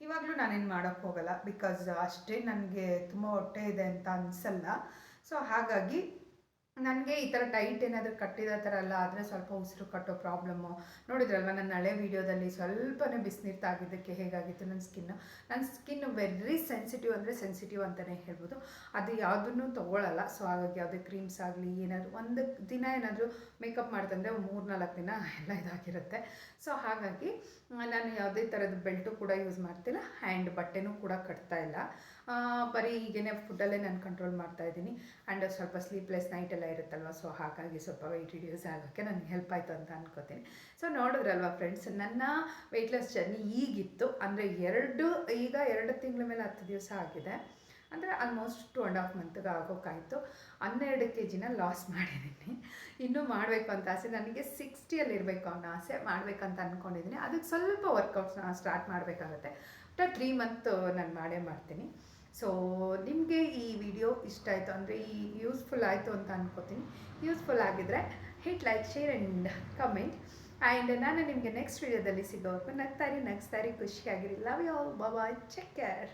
C: ಇವಾಗಲೂ ನಾನೇನು ಮಾಡೋಕ್ಕೆ ಹೋಗಲ್ಲ ಬಿಕಾಸ್ ಅಷ್ಟೇ ನನಗೆ ತುಂಬ ಹೊಟ್ಟೆ ಇದೆ ಅಂತ ಅನಿಸಲ್ಲ. ಸೊ ಹಾಗಾಗಿ ನನಗೆ ಈ ಥರ ಟೈಟ್ ಏನಾದರೂ ಕಟ್ಟಿದ ಥರ ಎಲ್ಲ ಆದರೆ ಸ್ವಲ್ಪ ಉಸಿರು ಕಟ್ಟೋ ಪ್ರಾಬ್ಲಮ್ಮು ನೋಡಿದ್ರಲ್ವ ನನ್ನ ಹಳೆ ವೀಡಿಯೋದಲ್ಲಿ ಸ್ವಲ್ಪನೇ ಬಿಸಿನೀರು ತಾಗಿದ್ದಕ್ಕೆ ಹೇಗಾಗಿತ್ತು? ನನ್ನ ಸ್ಕಿನ್ನು ನನ್ನ ಸ್ಕಿನ್ ವೆರಿ ಸೆನ್ಸಿಟಿವ್ ಅಂದರೆ ಸೆನ್ಸಿಟಿವ್ ಅಂತಲೇ ಹೇಳ್ಬೋದು. ಅದು ಯಾವುದನ್ನು ತೊಗೊಳ್ಳಲ್ಲ ಸೊ ಹಾಗಾಗಿ ಯಾವುದೇ ಕ್ರೀಮ್ಸ್ ಆಗಲಿ, ಏನಾದರೂ ಒಂದು ದಿನ ಏನಾದರೂ ಮೇಕಪ್ ಮಾಡ್ತಂದರೆ ಮೂರು ನಾಲ್ಕು ದಿನ ಎಲ್ಲ ಇದಾಗಿರುತ್ತೆ. ಸೊ ಹಾಗಾಗಿ ನಾನು ಯಾವುದೇ ಥರದ ಬೆಲ್ಟು ಕೂಡ ಯೂಸ್ ಮಾಡ್ತಿಲ್ಲ. ಆ್ಯಂಡ್ ಬಟ್ಟೆನೂ ಕೂಡ ಕಟ್ತಾ ಇಲ್ಲ. ಬರೀ ಈಗೇನೆ ಫುಡ್ಡಲ್ಲೇ ನಾನು ಕಂಟ್ರೋಲ್ ಮಾಡ್ತಾ ಇದ್ದೀನಿ. ಆ್ಯಂಡ್ ಸ್ವಲ್ಪ ಸ್ಲೀಪ್ಲೆಸ್ ನೈಟ್ ಎಲ್ಲ ಇರುತ್ತಲ್ವ ಸೊ ಹಾಗಾಗಿ ಸ್ವಲ್ಪ ವೆಯ್ಟ್ ರಿಡ್ಯೂಸ್ ಆಗೋಕ್ಕೆ ನನಗೆ ಹೆಲ್ಪ್ ಆಯಿತು ಅಂತ ಅನ್ಕೋತೀನಿ. ಸೊ ನೋಡಿದ್ರಲ್ವ ಫ್ರೆಂಡ್ಸ್ ನನ್ನ ವೆಯ್ಟ್ ಲಾಸ್ ಜರ್ನಿ ಈಗಿತ್ತು. ಅಂದರೆ ಎರಡು, ಈಗ ಎರಡು ತಿಂಗಳ ಮೇಲೆ ಹತ್ತು ದಿವಸ ಆಗಿದೆ. ಅಂದರೆ ಆಲ್ಮೋಸ್ಟ್ ಟು ಆ್ಯಂಡ್ ಹಾಫ್ ಮಂತ್ಗೆ ಆಗೋಕ್ಕಾಯಿತು. ಹನ್ನೆರಡು ಕೆ ಜಿನ ಲಾಸ್ ಮಾಡಿದ್ದೀನಿ. ಇನ್ನೂ ಮಾಡಬೇಕು ಅಂತ ಆಸೆ. ನನಗೆ ಸಿಕ್ಸ್ಟಿಯಲ್ಲಿ ಇರಬೇಕು ಅನ್ನೋ ಆಸೆ. ಮಾಡಬೇಕಂತ ಅಂದ್ಕೊಂಡಿದ್ದೀನಿ ಅದಕ್ಕೆ ಸ್ವಲ್ಪ ವರ್ಕೌಟ್ಸ್ನ ಸ್ಟಾರ್ಟ್ ಮಾಡಬೇಕಾಗತ್ತೆ. ಬಟ್ ತ್ರೀ ಮಂತ್ ನಾನು ಮಾಡೇ ಮಾಡ್ತೀನಿ. ಸೊ ನಿಮಗೆ ಈ ವಿಡಿಯೋ ಇಷ್ಟ ಆಯಿತು ಅಂದರೆ ಈ ಯೂಸ್ಫುಲ್ ಆಯಿತು ಅಂತ ಅನ್ಕೋತೀನಿ. ಯೂಸ್ಫುಲ್ ಆಗಿದ್ದರೆ hit like share and comment and ನಾನು ನಿಮಗೆ ನೆಕ್ಸ್ಟ್ ವಿಡಿಯೋದಲ್ಲಿ ಸಿಗೋವರೆಗೂ ನಗ್ತಾರಿ ನಗ್ಸ್ತಾರಿ ಖುಷಿಯಾಗಿರಿ. ಲವ್ ಯು ಆಲ್ ಬಾಬಾ ಚೆಕ್ ಕೇರ್